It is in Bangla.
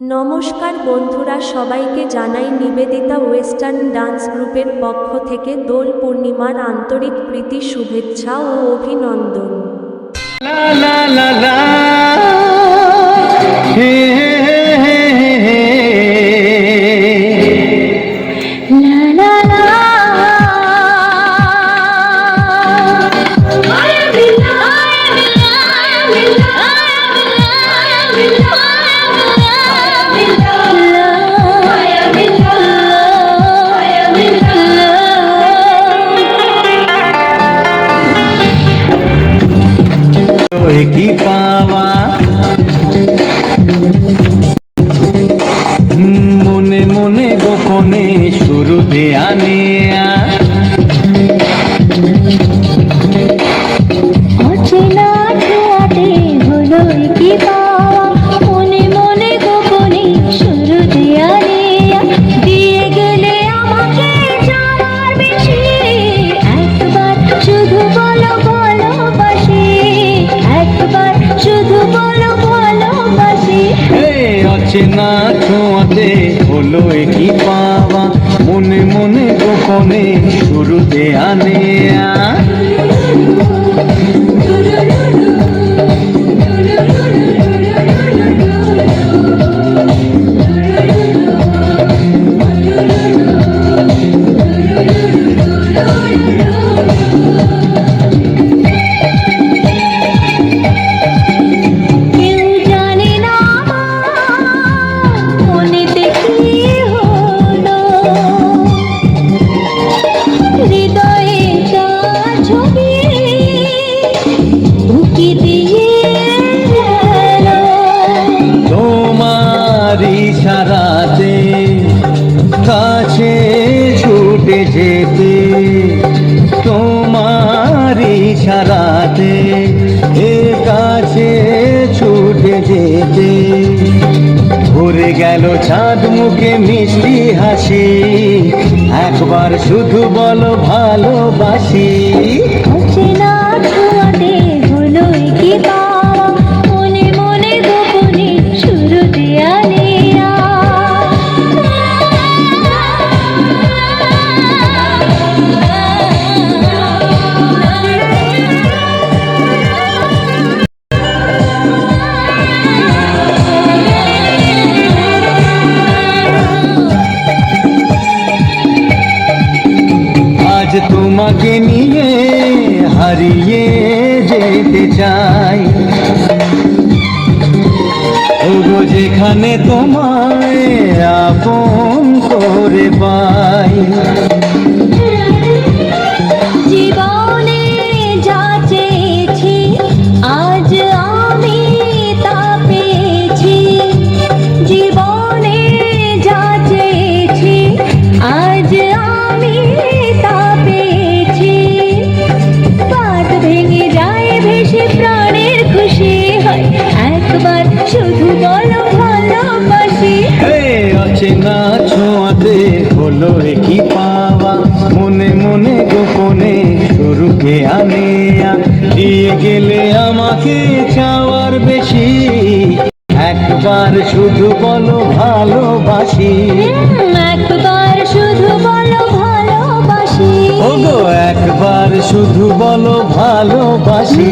নমস্কার বন্ধুরা সবাইকে জানাই নিবেদিতা ওয়েস্টার্ন ডান্স গ্রুপের পক্ষ থেকে দোল পূর্ণিমার আন্তরিক প্রীতি শুভেচ্ছা ও অভিনন্দন লা লা লা la. হে hey, কি অচেনা ছোঁয়াতে হলো কি পাওয়া। মনে মনে গোপনে শুরুতে আনে নেয়া ইশারাতে কাছে ছুটে যেতে, তোমার ইশারাতে এ কাছে ছুটে যেতে। ভরে গেল চাঁদ মুখে মিষ্টি হাসি, একবার শুধু বলো ভালোবাসি। তোমাকে নিয়ে হারিয়ে যেতে চাই। ওগো যেখানে তোমায় আপন করে পাই। হলো কি পাওয়া? মনে মনে গোপনে শুরুকে আনে দিয়ে গেলে আমাকে চাওয়ার বেশি। একবার শুধু বলো ভালোবাসি। একবার শুধু বলো ভালোবাসি। ওগো একবার শুধু বলো ভালোবাসি।